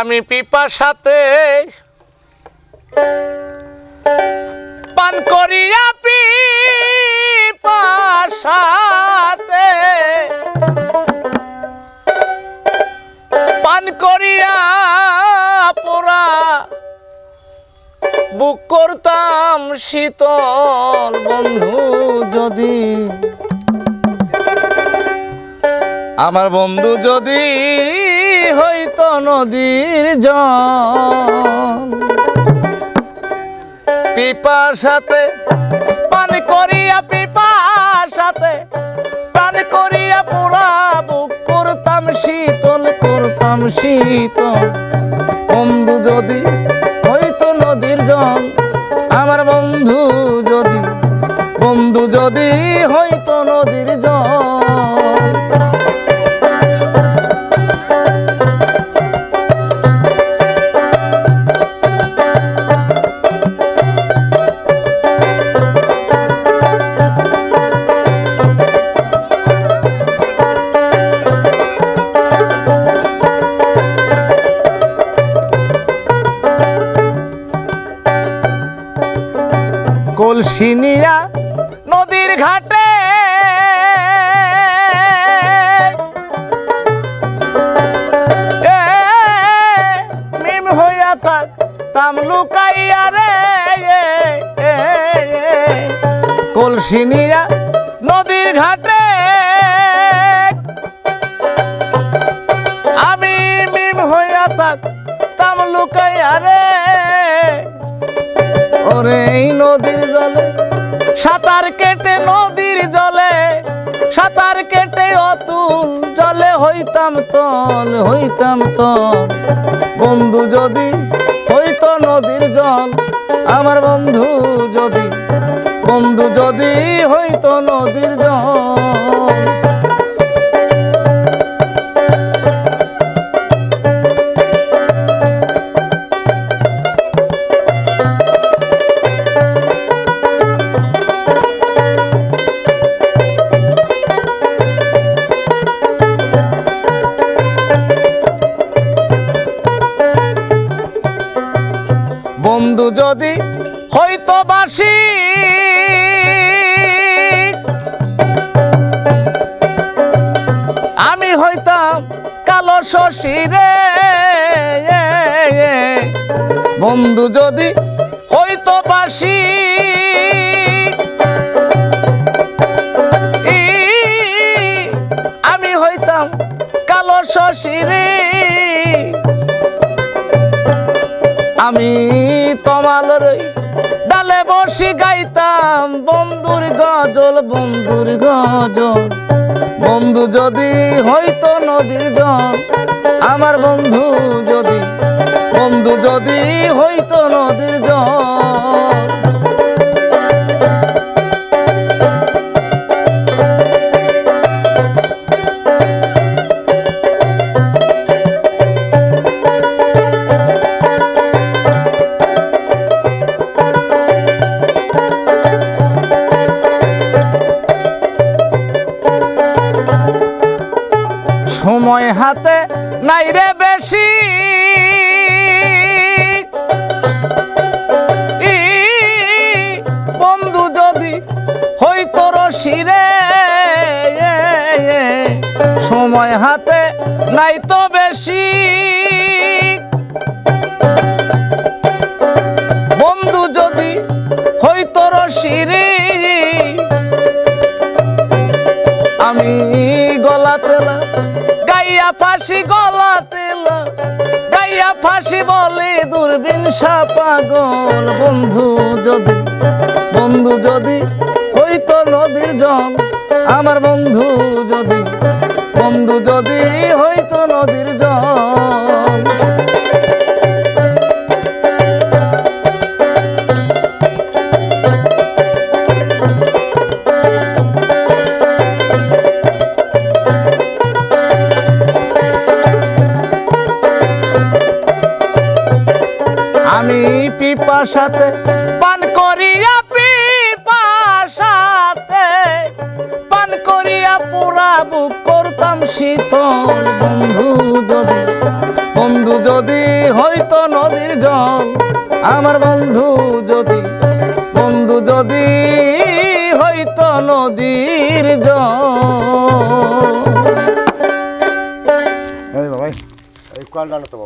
আমি পিপার সাথে পান করিয়া পিপার সাথে পান করিয়া পোড়া বুক করতাম শীতল বন্ধু যদি। আমার বন্ধু যদি হইতো নদীর জল। পিপার সাথে পান করিয়া পিপার সাথে পান করিয়া পুরা বুক করতাম শীতল করতাম শীতল। বন্ধু যদি হইতো নদীর জল, আমার বন্ধু যদি বন্ধু যদি হইতো নদীর জল। কলসিনিয়া নদীর ঘাটে। মিম হইয়া থাক তাম লুকাইয়া রে। এ, কলসিনিয়া নদীর ঘাটে। আমি মিম হইয়া থাক তাম লুকাইয়া রে। ওরে এই নদীর জলে, সাঁতার কেটে নদীর জলে, সাঁতার কেটে অতুল জলে হইতাম তল হইতাম তল। বন্ধু যদি হইতো নদীর জল, আমার বন্ধু যদি বন্ধু যদি হইতো নদীর জল। বন্ধু যদি হইতো বাসি, আমি হইতাম কালো শশী রে। বন্ধু যদি হইতো বাসি আমি হইতাম কালো শশী রে। আমি তোমাল ডালে বসি গাইতাম, বন্ধুর গজল বন্ধুর গজল। বন্ধু যদি হইতো নদীর জল, আমার বন্ধু যদি বন্ধু যদি হইতো নদীর রে বেশি। বন্ধু যদি হইতো রশিরে সময় হাতে নাই তো বেশি। বন্ধু যদি হইতো রশিরে আমি গলাতে না গাইয়া ফাঁসি গাইয়া ফাঁসি বলে দূরবীন পাগল বন্ধু যদি বন্ধু যদি, হইতো নদীর জল। আমার বন্ধু যদি বন্ধু যদি, হইতো নদীর জল। আমি পিপাসাতে, পান করিয়া পিপাসাতে, পান করিয়া পুরা বুক করতাম শীতল বন্ধু যদি বন্ধু যদি হয়তো নদীর জল, আমার বন্ধু যদি বন্ধু যদি হয়তো নদীর জল। এই কলটা তো